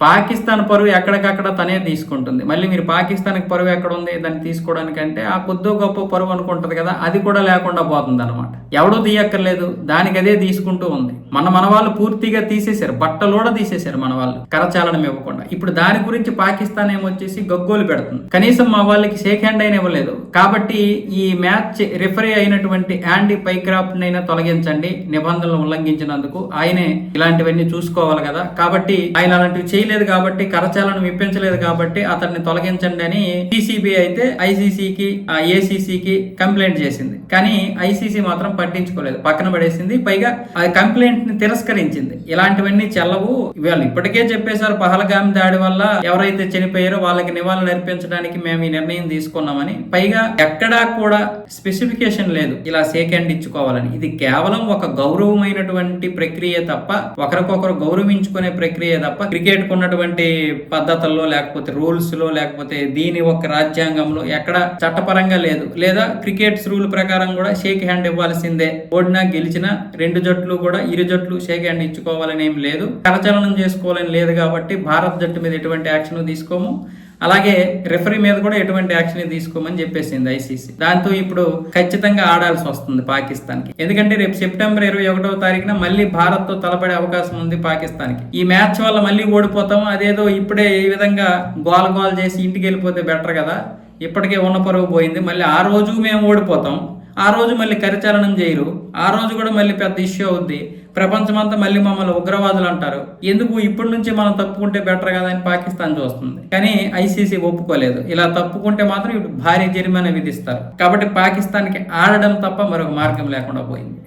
పాకిస్తాన్ పరువు ఎక్కడికక్కడ తనే తీసుకుంటుంది. మళ్ళీ మీరు పాకిస్తాన్కి పరువు ఎక్కడ ఉంది దాన్ని తీసుకోవడానికంటే ఆ కొద్దో గొప్ప పరువు అనుకుంటది కదా అది కూడా లేకుండా పోతుంది అనమాట ఎవడూ తీయక్కర్లేదు. దానికి అదే తీసుకుంటూ ఉంది. మన మన వాళ్ళు పూర్తిగా తీసేశారు. బట్టలు కూడా తీసేశారు మన వాళ్ళు కరచాలనం ఇవ్వకుండా. ఇప్పుడు దాని గురించి పాకిస్తాన్ ఏమొచ్చేసి గగ్గోలు పెడుతుంది. కనీసం మా వాళ్ళకి షేక్ హ్యాండ్ అయినా ఇవ్వలేదు. కాబట్టి ఈ మ్యాచ్ రిఫరీ అయినటువంటి యాండీ పైక్రాఫ్ట్ అయినా తొలగించండి. నిబంధనలు ఉల్లంఘించినందుకు ఆయనే ఇలాంటివన్నీ చూసుకోవాలి కదా. కాబట్టి ఆయన అలాంటివి చేయలేదు కాబట్టి కరచాలను విప్పించలేదు కాబట్టి అతన్ని తొలగించండి అని సిసిబి అయితే ఐసీసీకి ఏసీసీకి కంప్లైంట్ చేసింది. కానీ ఐసీసీ మాత్రం పట్టించుకోలేదు. పక్కన పడేసింది. పైగా ఆ కంప్లైంట్ని తిరస్కరించింది. ఇలాంటివన్నీ చెల్లవు. వాళ్ళు ఇప్పటికే చెప్పేశారు పహల్గామి దాడి వల్ల ఎవరైతే చనిపోయారో వాళ్ళకి నివాళులు అర్పించడానికి మేము ఈ నిర్ణయం తీసుకున్నామని. పైగా ఎక్కడా కూడా స్పెసిఫికేషన్ లేదు. ఇలా షేక్ హ్యాండ్ ఇచ్చుకోవాలని. ఇది కేవలం ఒక గౌరవమైనటువంటి ప్రక్రియ తప్ప ఒకరికొకరు గౌరవించుకునే ప్రక్రియ తప్ప క్రికెట్కు ఉన్నటువంటి పద్ధతుల్లో లేకపోతే రూల్స్లో లేకపోతే దీని ఒక రాజ్యాంగంలో ఎక్కడ చట్టపరంగా లేదు. లేదా క్రికెట్స్ రూల్ ప్రకారం కూడా షేక్ హ్యాండ్ ఇవ్వాల్సిందే. ఓడినా గెలిచినా రెండు జట్లు కూడా ఇరు జట్లు షేక్ హ్యాండ్ ఇచ్చుకోవాలని ఏం లేదు. కరచలనం చేసుకోవాలని లేదు కాబట్టి భారత్ జట్టు మీద ఎటువంటి యాక్షన్ తీసుకోము. అలాగే రెఫరీ మీద కూడా ఎటువంటి యాక్షన్ తీసుకోమని చెప్పేసింది ఐసీసీ దాంతో ఇప్పుడు ఖచ్చితంగా ఆడాల్సి వస్తుంది పాకిస్తాన్కి ఎందుకంటే రేపు సెప్టెంబర్ ఇరవై ఒకటవ తారీఖున మళ్ళీ భారత్తో తలపడే అవకాశం ఉంది పాకిస్తాన్కి ఈ మ్యాచ్ వల్ల మళ్ళీ ఓడిపోతాం అదేదో ఇప్పుడే ఈ విధంగా గోల్ గోల్ చేసి ఇంటికి వెళ్ళిపోతే బెటర్ కదా. ఇప్పటికే ఉన్న పరువు పోయింది మళ్ళీ ఆ రోజు మేము ఓడిపోతాం. ఆ రోజు మళ్ళీ కరిచాలనం చేయరు. ఆ రోజు కూడా మళ్ళీ పెద్ద ఇష్యూ అవుద్ది. ప్రపంచమంతా మళ్ళీ మమ్మల్ని ఉగ్రవాదులు అంటారు. ఎందుకు ఇప్పటి నుంచి మనం తప్పుకుంటే బెటర్ కదా అని పాకిస్తాన్ చూస్తుంది. కానీ ఐసీసీ ఒప్పుకోలేదు. ఇలా తప్పుకుంటే మాత్రం ఇప్పుడు భారీ జరిమానా విధిస్తారు. కాబట్టి పాకిస్తాన్కి ఆడడం తప్ప మరొక మార్గం లేకుండా పోయింది.